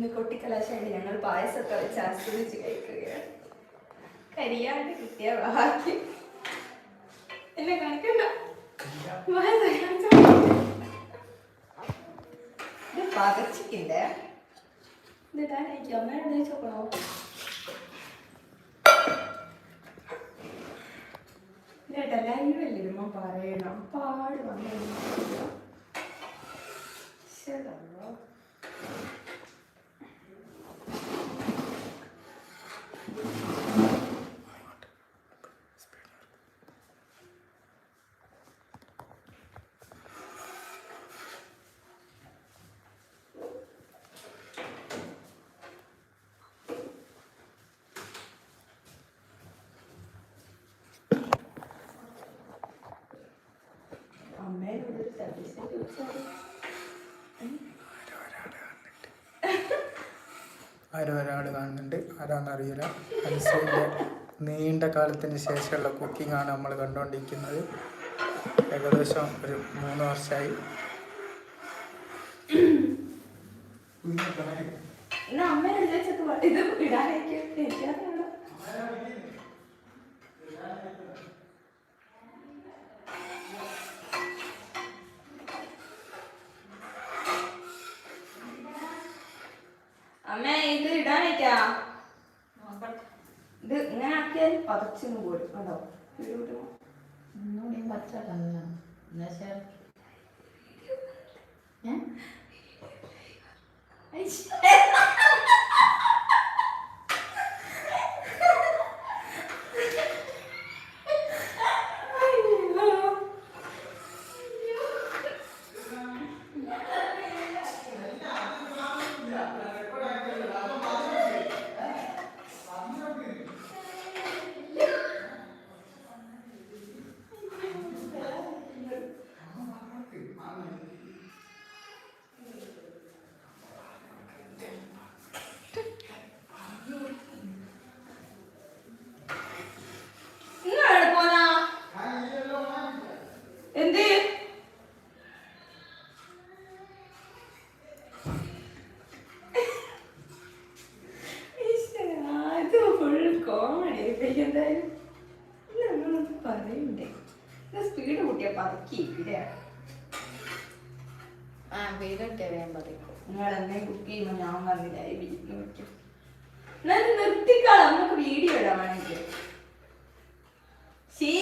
ഇന്ന് കൊട്ടിക്കലാശായിട്ട് ഞങ്ങൾ പായസമൊക്കെ വെച്ച് ആസ്വദിച്ച് കഴിക്കുകയാണ്. കരിയാണ്ട് കിട്ടിയ ബാക്കി എന്നെ കാണിക്കണ്ട. ഇത് പകച്ചിക്കിണ്ടേ ഇത് ഇടാനായിരിക്കും അമ്മ എഴുന്നേച്ച് നോക്കണോ ഇല്ലേട്ടാ ലൈവല്ലേ ഇടുമ്പോ പറയണം പാട് വന്നു. ശരി ആരോ ഒരാൾ കാണുന്നുണ്ട്. ആരാന്നറിയില്ല. അനുസരിന്റെ നീണ്ട കാലത്തിന് ശേഷമുള്ള കുക്കിംഗ് ആണ് നമ്മൾ കണ്ടുകൊണ്ടിരിക്കുന്നത് ഏകദേശം ഒരു മൂന്ന് വർഷമായി ചോദിച്ചത് ഇത് ഇടാനായിരിക്കും. പതച്ചെന്ന് പോരും കേട്ടോ ഇടുമ്പോ. ഒന്നുകൂടി പച്ചക്കല്ല എന്നാ ശരി. ഏ? ആ ഇതെല്ലാം വേഗം പതിക്കും. നിങ്ങൾ എന്നെ കുക്ക് ചെയ്യുമ്പോൾ ഞാൻ വന്നില്ല വീട്ടിൽ വെക്കും എന്നാലും നിർത്തിക്കാളാം നമുക്ക് വീഡിയോ ഇടാൻ വേണമെങ്കിൽ ശീ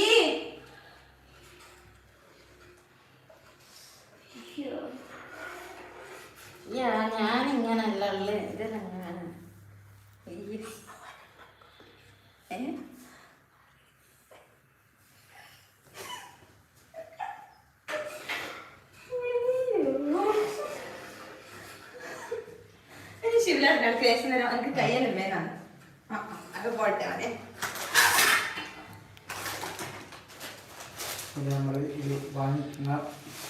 ഞാൻ ഉള്ളത് ഈ ഏ? അയ്യോ. ശിവലാട്ടിന്റെ കേസിന് എനിക്ക് കയ്യലും വേനാണ് ആ ആ, അത് പോട്ടെ ഇത് നമ്മൾ ഇത് വാങ്ങിക്കുന്ന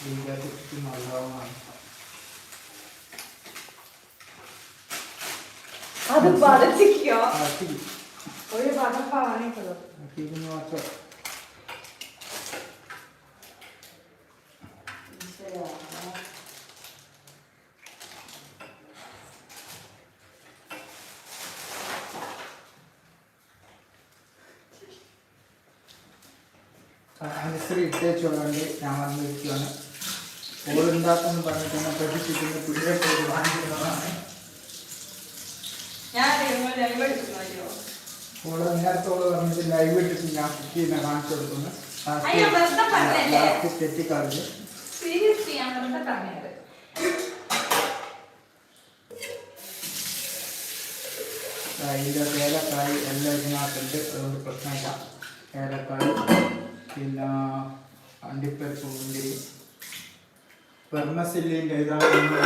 ഇതിനകത്ത് നല്ലതാണ് അത് പതച്ചിക്കോ ഒരു പതപ്പാവാനേക്കുള്ളൂ ഇതിന് മാത്രം അനുസരി ഞാൻ വന്നിരിക്കുകയാണ് ഓളുണ്ടാക്കുമെന്ന് പറഞ്ഞിട്ടാണ് പ്രതീക്ഷിക്കുന്ന. പുതിയ പേര് വാങ്ങിക്കുന്നതാണ്. ഓൾ നേരത്തെ പറഞ്ഞിട്ട് ലൈവ് ഇട്ടിട്ട് ഞാൻ കുക്ക് ചെയ്യുന്ന കാണിച്ചു കൊടുക്കുന്നു? ലാസ്റ്റ് തെറ്റിക്കളഞ്ഞ് അതിന്റെ ഏലക്കായ് എല്ലാം ഇതിനകത്തുണ്ട്. അതുകൊണ്ട് പ്രശ്നമില്ല. ഏലക്കായ് പിന്നെ അണ്ടിപ്പരിപ്പ് മുന്തിരി വെർമസില്ലിന്റെ ഇതാണ് നമ്മൾ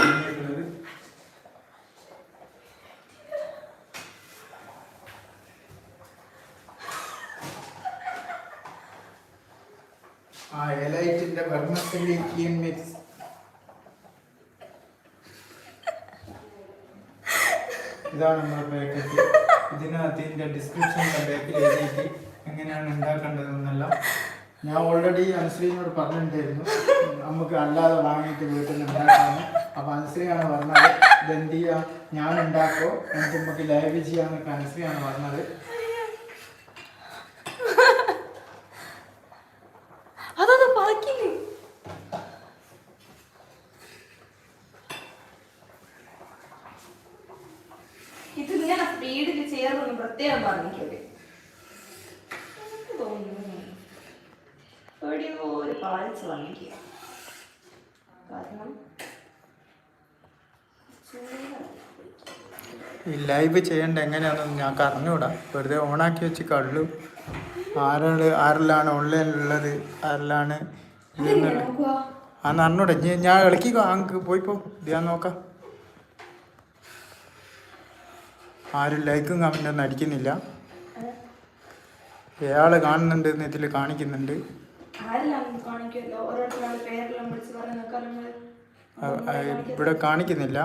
ആ എലൈറ്റിന്റെ വെർമസില്ലി ക്ലീൻ മിക്സ്. ഇതാണ് നമ്മുടെ പാക്കറ്റ് ഇതിനകത്ത് ഇതിന്റെ ഡിസ്ക്രിപ്ഷനിലെ ബാക്കിൽ എഴുതിയിട്ട് എങ്ങനെയാണ് ഉണ്ടാക്കേണ്ടതെന്നെല്ലാം ഞാൻ ഓൾറെഡി അനുശ്രീനോട് പറഞ്ഞിട്ടുണ്ടായിരുന്നു. നമുക്ക് അല്ലാതെ വാങ്ങിയിട്ട് വീട്ടിൽ നിന്ന് ഉണ്ടാക്കാമെന്ന് അപ്പൊ അനുശ്രീയാണ് പറഞ്ഞത് ഇതെന്ത് ചെയ്യാം ഞാൻ ഉണ്ടാക്കോ? എനിക്ക് നമുക്ക് ലൈവ് ചെയ്യാന്നൊക്കെ അനുശ്രീയാണ് പറഞ്ഞത്. പാളിച്ച കാരണം ഈ ലൈവ് ചെയ്യേണ്ട എങ്ങനെയാണെന്ന് ഞാൻ അറിഞ്ഞുകൂടാ വെറുതെ ഓണാക്കി വെച്ച് കള്ളു. ആരാണ് ആരെല്ലാണ് ഓൺലൈനിലുള്ളത് ആരെല്ലാണ് ഇതെങ്ങനെ അറിഞ്ഞൂടെ. ഞാൻ ഇളക്കിക്കോ. അങ്ങ് പോയിപ്പോ ഞാൻ നോക്കാം. ആരും ലൈക്കും കമന്റ് ഒന്നും അടിക്കുന്നില്ല. ഇയാൾ കാണുന്നുണ്ട് എന്ന് ഇതിൽ കാണിക്കുന്നുണ്ട്. കാണിക്കുമല്ലോ? ഓരോരുത്തരുടെ പേരെല്ലാം വിളിച്ച് ഇവിടെ കാണിക്കുന്നില്ല.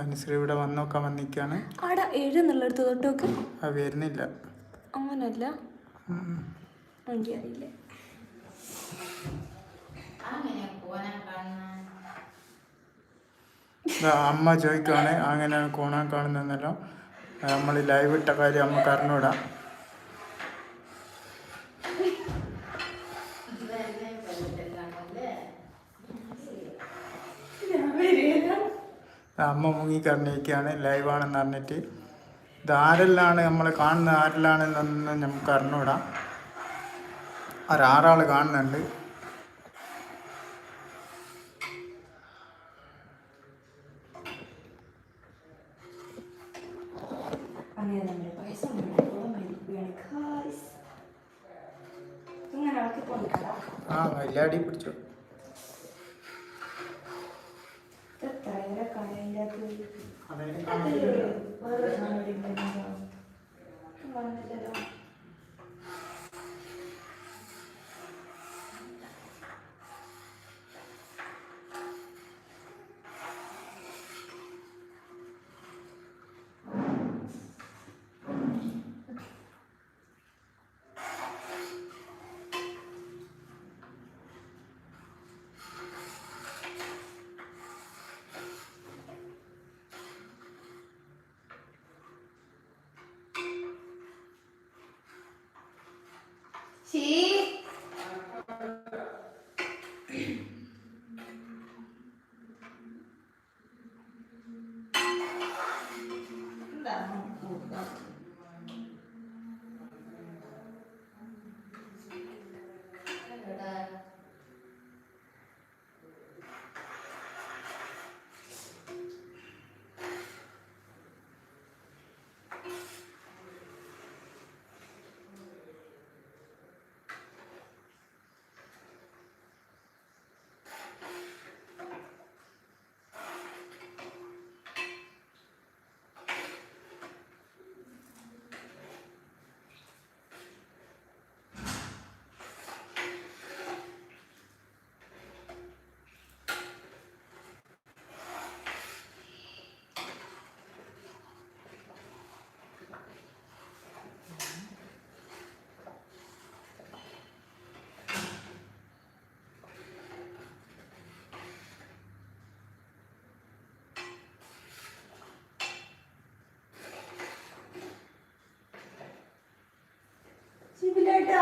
അനുശ്രീ ഇവിടെ വന്ന് നോക്കാൻ വന്നിക്കാണ് ആടാ ഏഴ് എന്നുള്ളടത്ത് തൊട്ടൊക്കെ അത് വരുന്നില്ല. അങ്ങനല്ല. എനിക്കറിയില്ല അമ്മ ചോദിക്കുവാണെ അങ്ങനെ കോണാൻ കാണുന്നതെന്നല്ലോ. നമ്മൾ ലൈവ് ഇട്ട കാര്യം നമുക്ക് അറിഞ്ഞൂടാ അമ്മ മുങ്ങിക്കറിഞ്ഞിരിക്കുകയാണ് ലൈവാണെന്ന് അറിഞ്ഞിട്ട്. ഇത് ആരെല്ലാണ് നമ്മൾ കാണുന്നത്? ആരെല്ലാണെന്നൊന്നും നമുക്ക് അറിഞ്ഞൂടാ ഒരാറാൾ കാണുന്നുണ്ട്? അങ്ങനെ നമ്മുടെ. ഇങ്ങനെ ഇളക്കി പോണിക്കടാ ആ വലിയാടി പിടിച്ചു.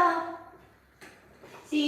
ശിബിലേട്ടാ. ശീ.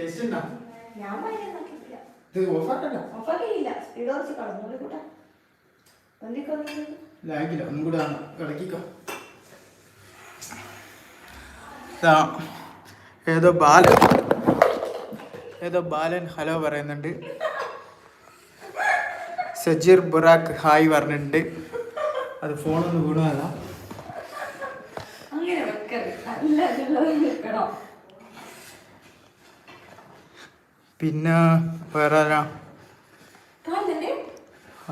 ടേസ്റ്റ് ഉണ്ടോ? ഞാൻ ഭയങ്കര നോക്കിയിട്ടില്ല. ഇത് സ്പീഡ് കുറച്ച് കൂട്ടാ. ലാഗില്ല ഒന്നും കൂടെ ആണ് ഇളക്കിക്കോ. ഇതാ ഏതോ ബാലൻ. ഏതോ ബാലൻ ഹലോ പറയുന്നുണ്ട്. സജീർ ബുറാക്ക് ഹായ് പറഞ്ഞിട്ടുണ്ട്. അത് ഫോണൊന്ന് വീണതല്ല അങ്ങനെ വെക്കരുത്. വെക്കണം പിന്നെ വേറെ ആരാ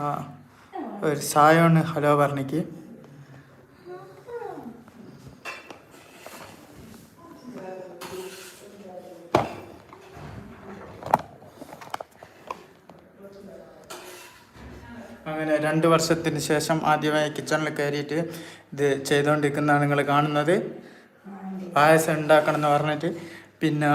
ആ ഒരു സായമാണ് ഹലോ പറഞ്ഞിക്ക്. അങ്ങനെ രണ്ട് വർഷത്തിന് ശേഷം ആദ്യമായി കിച്ചണിൽ കയറിയിട്ട് ഇത് ചെയ്തുകൊണ്ടിരിക്കുന്നതാണ് നിങ്ങൾ കാണുന്നത്. പായസം ഉണ്ടാക്കണം എന്ന് പറഞ്ഞിട്ട്. പിന്നെ